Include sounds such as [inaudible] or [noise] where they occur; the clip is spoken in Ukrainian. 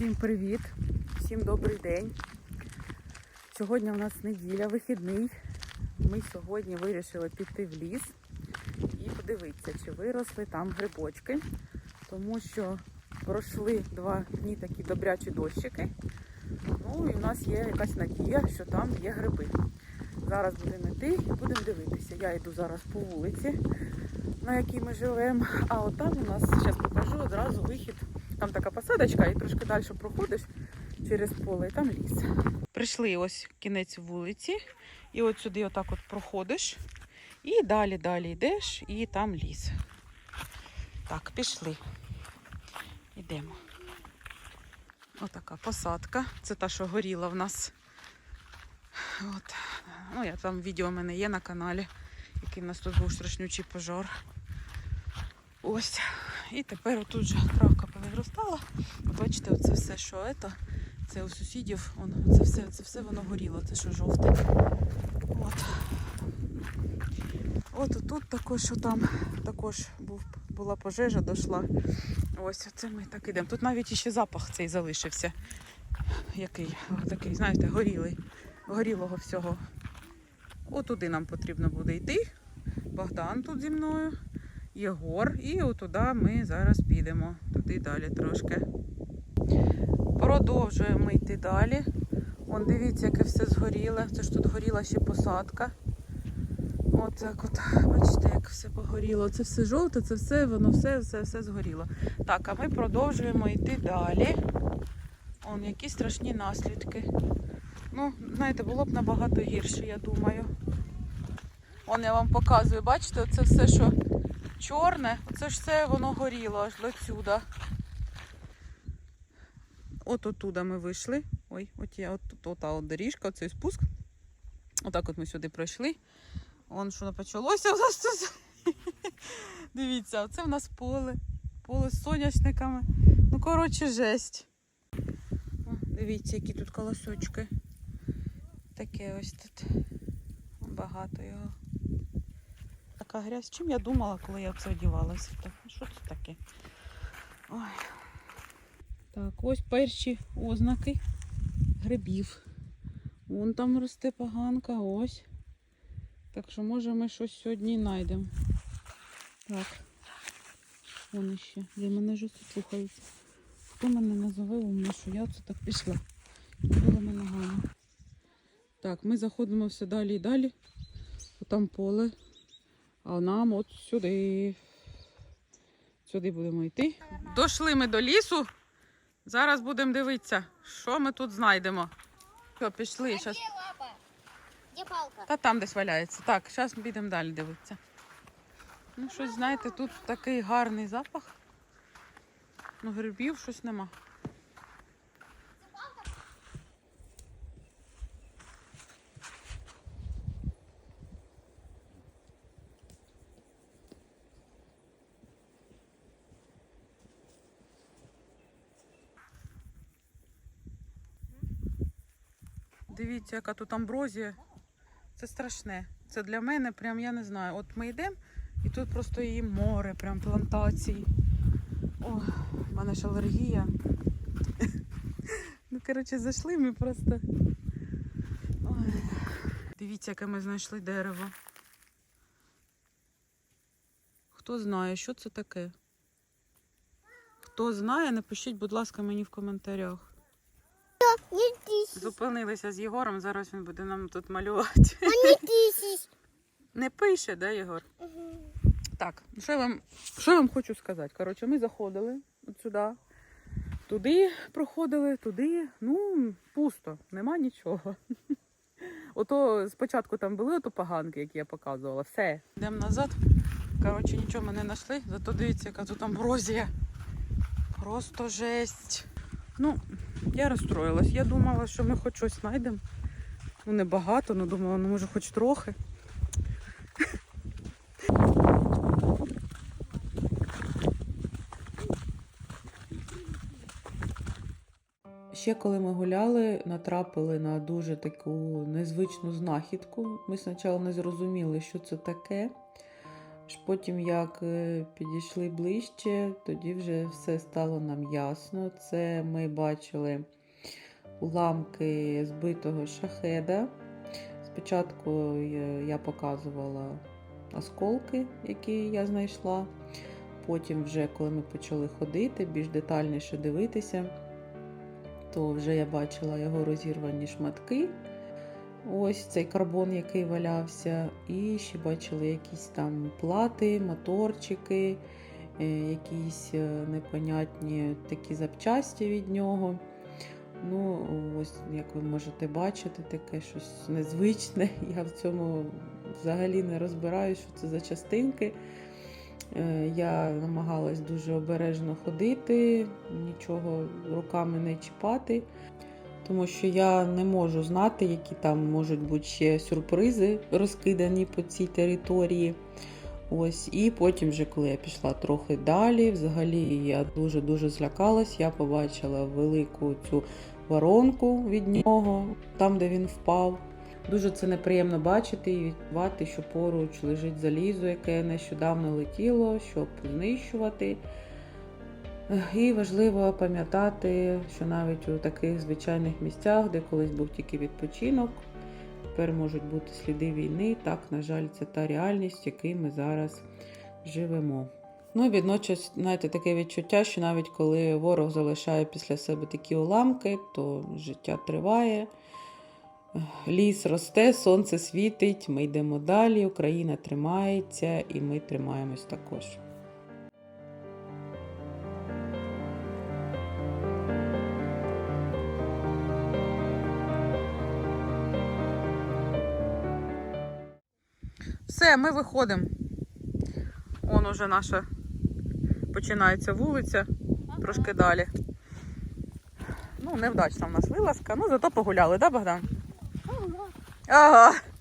Всім привіт, всім добрий день. Сьогодні у нас неділя, вихідний. Ми сьогодні вирішили піти в ліс і подивитися, чи виросли там грибочки. Тому що пройшли два дні такі добрячі дощики. Ну і в нас є якась надія, що там є гриби. Зараз будемо йти і будемо дивитися. Я йду зараз по вулиці, на якій ми живемо. А от там у нас, зараз покажу, одразу вихід. Там така посадочка, і трошки далі проходиш через поле, і там ліс. Прийшли ось кінець вулиці, і от сюди отак от проходиш, і далі, далі йдеш, і там ліс. Так, пішли. Йдемо. Отака посадка. Це та, що горіла в нас. От. Ну, я там відео в мене є на каналі, який в нас тут був страшнючий пожар. Ось. І тепер отут же травка повиростала. Бачите, оце все, що це, це у сусідів, он, це, все, це все воно горіло, це що жовте. От. От тут також, що там також був, була пожежа, дійшла. Ось оце ми так ідемо. Тут навіть іще запах цей залишився. Який, такий, знаєте, горілий, горілого всього. Отуди нам потрібно буде йти. Богдан тут зі мною. Єгор, і отуди ми зараз підемо. Туди далі трошки. Продовжуємо йти далі. Вон дивіться, яке все згоріле. Це ж тут горіла ще посадка. От так от, бачите, як все погоріло. Це все жовте, це все, воно все, все, все згоріло. Так, а ми продовжуємо йти далі. Он які страшні наслідки. Ну, знаєте, було б набагато гірше, я думаю. Он я вам показую, бачите, це все, що чорне, оце ж все воно горіло аж до сюди. От оттуда ми вийшли. Ой, от я от, от, от, от доріжка, оцей спуск. Отак от ми сюди пройшли. Вон що почалося у нас тут. [laughs] Дивіться, оце в нас поле. Поле з соняшниками. Ну, коротше, жесть. Дивіться, які тут колосочки. Таке ось тут. Багато його. Така грязь. Чим я думала, коли я це одівалася? Так, що це таке? Ой. Так, ось перші ознаки грибів. Вон там росте поганка, ось. Так що, може, ми щось сьогодні знайдемо. Так. Вон іще. Де мене вже слухається. Хто мене назове умно, що я оце так пішла. Голими ногами. Так, ми заходимо все далі і далі. Там поле. А нам от сюди. Сюди будемо йти. Дошли ми до лісу. Зараз будемо дивитися, що ми тут знайдемо. Що, пішли. Щас... Где палка? Та там десь валяється. Так, зараз підемо далі дивитися. Ну, щось, знаєте, тут такий гарний запах. Ну, грибів щось нема. Дивіться, яка тут амброзія. Це страшне. Це для мене прям я не знаю. От ми йдемо і тут просто її море, прям плантації. О, в мене ж алергія. Ну, коротше, зайшли ми просто. Дивіться, яке ми знайшли дерево. Хто знає, що це таке? Хто знає, напишіть, будь ласка, мені в коментарях. Зупинилися з Єгором, зараз він буде нам тут малювати. Не пише, да, Єгор? Так, ну, що я вам, що я вам хочу сказати? Коротше, ми заходили от сюди, туди проходили, туди. Ну, пусто, нема нічого. Ото спочатку там були ото поганки, які я показувала. Все. Йдемо назад. Коротше, нічого ми не знайшли. Зато дивіться, яка тут амброзія. Просто жесть. Ну, я розстроїлась. Я думала, що ми хоч щось знайдемо. Ну, не багато, ну думала, ну може хоч трохи. Ще коли ми гуляли, натрапили на дуже таку незвичну знахідку. Ми спочатку не зрозуміли, що це таке. Потім, як е, підійшли ближче, тоді вже все стало нам ясно. Це ми бачили уламки збитого шахеда. Спочатку е, я показувала осколки, які я знайшла. Потім, вже коли ми почали ходити, більш детальніше дивитися, то вже я бачила його розірвані шматки. Ось цей карбон, який валявся, і ще бачили якісь там плати, моторчики, е, якісь е, непонятні такі запчасті від нього. Ну, ось, як ви можете бачити, таке щось незвичне. [laughs] Я в цьому взагалі не розбираю, що це за частинки. Е, Я намагалась дуже обережно ходити, нічого руками не чіпати, тому що я не можу знати, які там можуть бути ще сюрпризи розкидані по цій території. Ось, і потім, вже, коли я пішла трохи далі, взагалі я дуже-дуже злякалась. Я побачила велику цю воронку від нього, там, де він впав. Дуже це неприємно бачити і відчувати, що поруч лежить залізо, яке нещодавно летіло, щоб знищувати. І важливо пам'ятати, що навіть у таких звичайних місцях, де колись був тільки відпочинок, тепер можуть бути сліди війни. Так, на жаль, це та реальність, в якій ми зараз живемо. Ну і водночас, знаєте, таке відчуття, що навіть коли ворог залишає після себе такі уламки, то життя триває. Ліс росте, сонце світить, ми йдемо далі, Україна тримається і ми тримаємось також. Все, ми виходимо. Он уже наша починається вулиця, трошки далі. Ну, невдачна в нас вилазка, ну зато погуляли, да, Богдан? Ага.